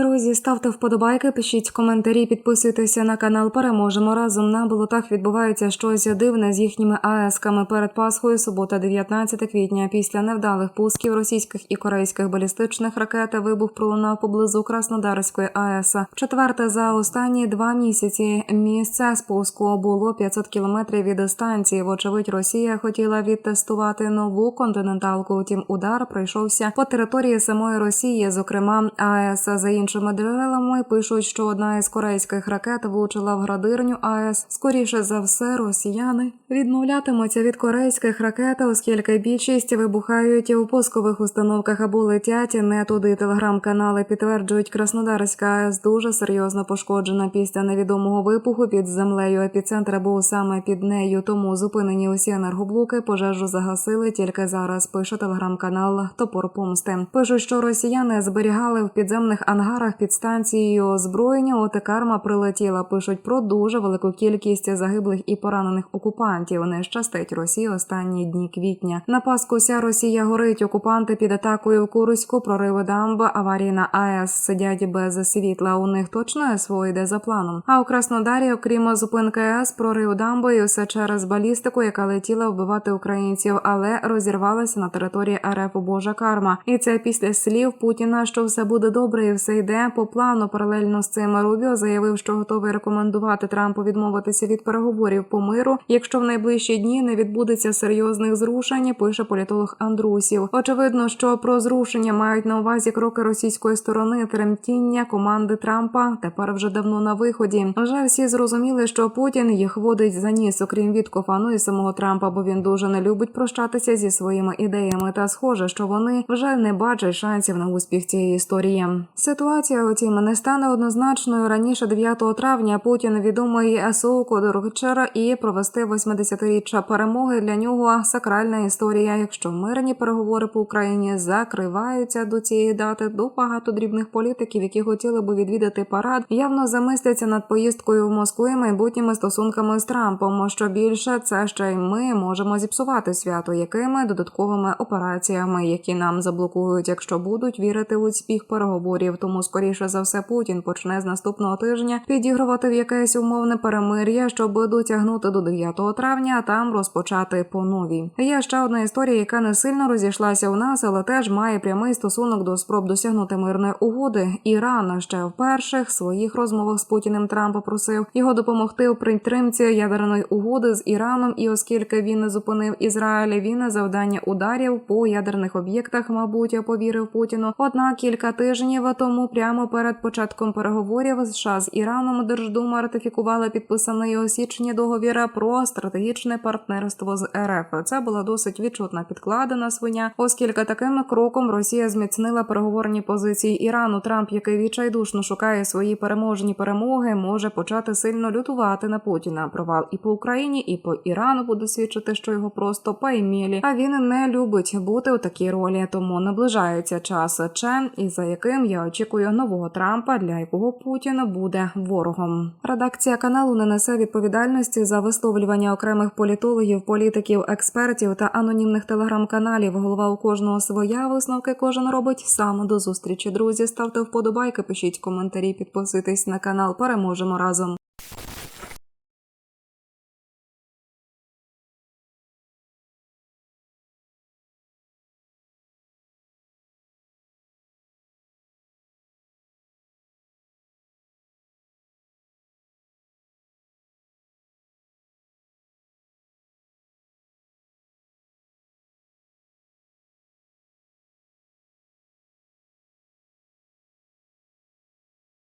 Друзі, ставте вподобайки, пишіть коментарі, підписуйтеся на канал. Переможемо разом. На болотах відбувається щось дивне з їхніми АЕСками перед Пасхою. Субота, 19 квітня. Після невдалих пусків російських і корейських балістичних ракет вибух пролунав поблизу Краснодарської АЕС. Четверте за останні два місяці місце спуску було 500 кілометрів від станції. Вочевидь, Росія хотіла відтестувати нову континенталку. Втім, удар прийшовся по території самої Росії, зокрема АЕС. За іншими джерелами пишуть, що одна із корейських ракет влучила в градирню АЕС. Скоріше за все, росіяни відмовлятимуться від корейських ракет, оскільки більшість вибухають у пускових установках або летять не туди. Телеграм-канали підтверджують, Краснодарська АЕС дуже серйозно пошкоджена після невідомого вибуху під землею. Епіцентр був саме під нею, тому зупинені усі енергоблоки. Пожежу загасили тільки зараз. Пише телеграм-канал Топор Помсти. Пишуть, що росіяни зберігали в підземних ангарах під станцією озброєння. От карма прилетіла. Пишуть про дуже велику кількість загиблих і поранених окупантів. Не щастить Росії останні дні квітня. На Пасху вся Росія горить. Окупанти під атакою в Курську, прориви дамби, аварії на АЕС сидять без світла. У них точно СВО йде за планом. А у Краснодарі, окрім зупинки АЕС, прорив дамби і все через балістику, яка летіла вбивати українців, але розірвалася на території РФ Божа карма. І це після слів Путіна, що все буде добре і все йде по плану. Паралельно з цим Рубіо заявив, що готовий рекомендувати Трампу відмовитися від переговорів по миру, якщо в найближчі дні не відбудеться серйозних зрушень. Пише політолог Андрусів. Очевидно, що про зрушення мають на увазі кроки російської сторони тремтіння команди Трампа. Тепер вже давно на виході. Вже всі зрозуміли, що Путін їх водить за ніс, окрім Віткофа, ну і самого Трампа, бо він дуже не любить прощатися зі своїми ідеями. Та схоже, що вони вже не бачать шансів на успіх цієї історії. Ситуація, утім, не стане однозначною раніше 9 травня. Путін відомий СУ Кодоргчера і провести 80-річчя перемоги для нього сакральна історія. Якщо мирні переговори по Україні закриваються до цієї дати, до багато дрібних політиків, які хотіли би відвідати парад, явно замисляться над поїздкою в Москву і майбутніми стосунками з Трампом. Що більше, це ще й ми можемо зіпсувати свято, якими додатковими операціями, які нам заблокують, якщо будуть вірити у успіх переговорів. Тому скоріше за все Путін почне з наступного тижня підігрувати в якесь умовне перемир'я, щоб дотягнути до 9 травня, а там розпочати по новій. Є ще одна історія, яка не сильно розійшлася у нас, але теж має прямий стосунок до спроб досягнути мирної угоди. Іран ще в перших своїх розмовах з Путіним Трампа просив його допомогти у підтримці ядерної угоди з Іраном. І оскільки він не зупинив Ізраїль, він на завдання ударів по ядерних об'єктах, мабуть, повірив Путіну. Однак кілька тижнів тому, прямо перед початком переговорів США з Іраном, Держдума ратифікувала підписаний у січні договір про стратегічне партнерство з РФ. Це була досить відчутна підкладена свиня, оскільки таким кроком Росія зміцнила переговорні позиції Ірану. Трамп, який відчайдушно шукає свої переможні перемоги, може почати сильно лютувати на Путіна. Провал і по Україні, і по Ірану буде свідчити, що його просто паймілі. А він не любить бути у такій ролі, тому наближається час Че, і за яким я очікую нового Трампа, для якого Путін буде ворогом. Редакція каналу не несе відповідальності за висловлювання окремих політологів, політиків, експертів та анонімних телеграм-каналів. Голова у кожного своя висновки кожен робить сам. До зустрічі, друзі. Ставте вподобайки, пишіть коментарі, підписуйтесь на канал. Переможемо разом.